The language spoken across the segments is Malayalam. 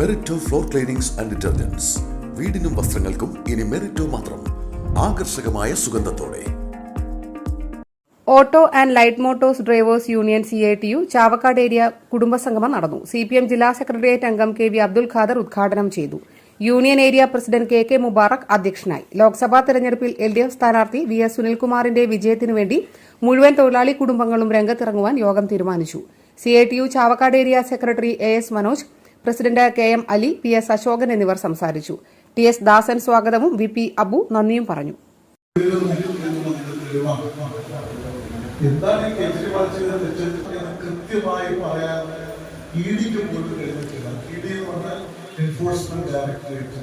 Merito floor cleanings and detergents. വീടിനും വസ്ത്രങ്ങൾക്കും ഇനി മെറിറ്റോ മാത്രം. ആകർഷകമായ സുഗന്ധത്തോടെ. Auto and light motors drivers union C I T U Chavakkad area കുടുംബസംഗമം നടന്നു. സി പി എം ജില്ലാ സെക്രട്ടേറിയറ്റ് അംഗം കെ വി അബ്ദുൽ ഖാദർ ഉദ്ഘാടനം ചെയ്തു. Union area president K K Mubarak അധ്യക്ഷനായി. ലോക്സഭാ തെരഞ്ഞെടുപ്പിൽ എൽ ഡി എഫ് സ്ഥാനാർത്ഥി വി എസ് സുനിൽകുമാറിന്റെ വിജയത്തിനുവേണ്ടി മുഴുവൻ തൊഴിലാളി കുടുംബങ്ങളും രംഗത്തിറങ്ങുവാൻ യോഗം തീരുമാനിച്ചു. C I T U Chavakkad area secretary A S Manoj president K M Ali P S Ashokan എന്നിവർ സംസാരിച്ചു. ടി എസ് ദാസൻ സ്വാഗതവും വി പി അബു നന്ദിയും പറഞ്ഞു. എന്താണ് ഈ കേജ്രിവാൾ ചെയ്ത കൃത്യമായി പറയാൻ ഇ ഡിക്ക് പോലും കഴിഞ്ഞിട്ടില്ല. ഇ ഡി എന്ന് പറഞ്ഞാൽ എൻഫോഴ്സ്മെന്റ് ഡയറക്ടറേറ്റ്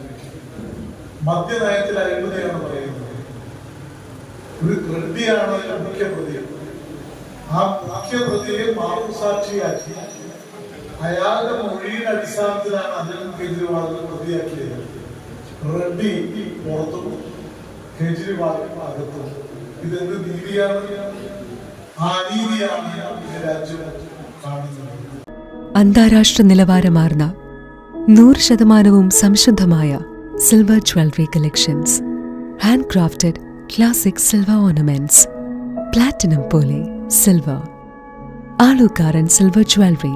മദ്യനയത്തിൽ അഴിമതിയാണ് പറയുന്നത്. ഒരു പ്രതിയാണ് മുഖ്യപ്രതി ആ മുഖ്യപ്രതിയെ മാപ്പുസാക്ഷിയാക്കി അയാളുടെ മൊഴിയുടെ അടിസ്ഥാനത്തിലാണ് അദ്ദേഹം കേജ്രിവാളിനെ പ്രതിയാക്കിയത്. റെഡ്ഡി പുറത്തും കേജ്രിവാളിന് അകത്തും ഇതെന്ത് നീതിയാണ്? ആ നീതിയാണ് രാജ്യം കാണുന്നത് അന്താരാഷ്ട്ര നിലവാരമാർന്ന നൂറ് ശതമാനവും സംശുദ്ധമായ silver jewellery collections hand crafted classic silver ornaments platinum പോലെ silver Alukkaran silver jewellery